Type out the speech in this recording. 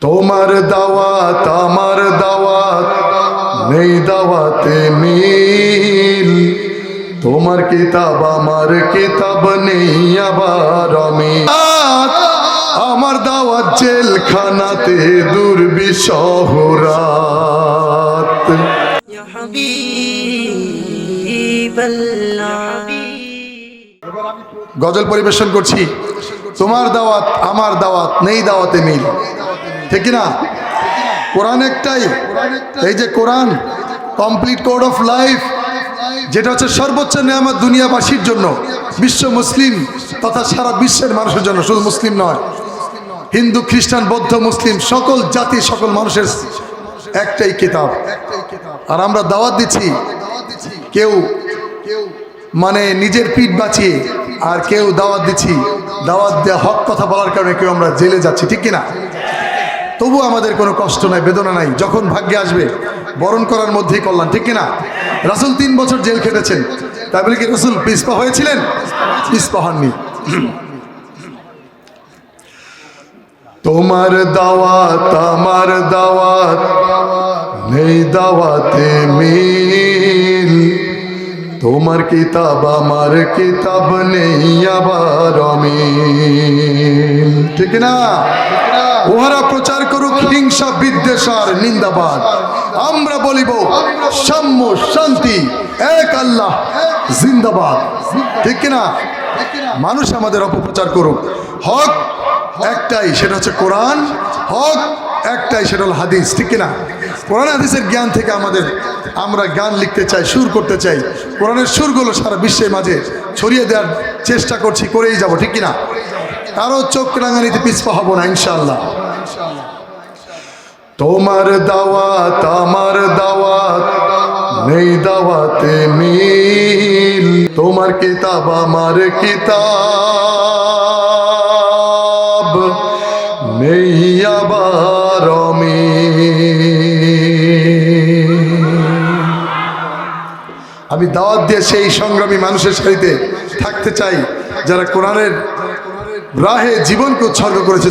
তোমার দাওয়াত আমার দাওয়াত নেই দাওয়াতে মিল। তোমার কিতাব আমার কিতাব নেই আবার আমি। আমার দাওয়াত জেলখানাতে দুর্বিষহরাত গজল পরিবেশন করছি। তোমার দাওয়াত, আমার দাওয়াত, নেই দাওয়াতে মিল। ঠিক না কোরআন একটাই। এই যে কোরআন, কমপ্লিট কোড অফ লাইফ, যেটা হচ্ছে সর্বোচ্চ নিয়ামত দুনিয়াবাসীর জন্য। বিশ্ব মুসলিম তথা সারা বিশ্বের মানুষের জন্য, শুধু মুসলিম নয়। হিন্দু, খ্রিস্টান, বৌদ্ধ, মুসলিম, সকল জাতি, সকল মানুষের একটাই কিতাব। আর আমরা দাওয়াত দিচ্ছি কেউ কেউ মানে নিজের পিঠ বাঁচিয়ে আর কেউ দাওয়াত দিচ্ছি। দাওয়াত দেওয়া হক কথা বলার কারণে কেউ আমরা জেলে যাচ্ছি, ঠিক কিনা? তবু আমাদের কোনো কষ্ট নাই, বেদনা নাই। যখন ভাগ্যে আসবে, বরণ করার মধ্যেই কল্যাণ, ঠিক কিনা? রাসুল তিন বছর জেল খেটেছেন। তাই বলে কি রসুল পিসপা হয়েছিলেন? পিসপা হননি। তোমার দাওয়াত, আমার দাওয়াত, নেই দাওয়াতে মিল। তোমার কিতাব, আমার কিতাব নেই আবার অমিল। ঠিক না? ওহারা প্রচার করুক হিংসা, বিদ্বেষ আর নিন্দাবাদ। আমরা বলিব, সাম্য, শান্তি, এক আল্লাহ, জিন্দাবাদ। ঠিক না? মানুষ আমাদের অপপ্রচার করুক। হক একটাই, সেটা হচ্ছে কোরআন। হক একটাই, সেটা হল হাদিস। ঠিক না কোরআন হাদিসের জ্ঞান থেকে আমাদের আমরা গান লিখতে চাই, সুর করতে চাই। কোরআনের সুরগুলো সারা বিশ্বের মাঝে ছড়িয়ে দেওয়ার চেষ্টা করছি, করেই যাব, ঠিক কিনা? কারও চোখ রাঙানিতে পিছপা হব না ইনশাল্লাহ তোমার দাওয়াত, আমার দাওয়াত, নেই দাওয়াতে মিল। তোমার কিতাব, আমার কিতাব, নেই আমি দাওয়াত দিয়ে সেই সংগ্রামী মানুষের সারিতে থাকতে চাই, যারা কোরআনের রাহে জীবনকে উৎসর্গ করেছে।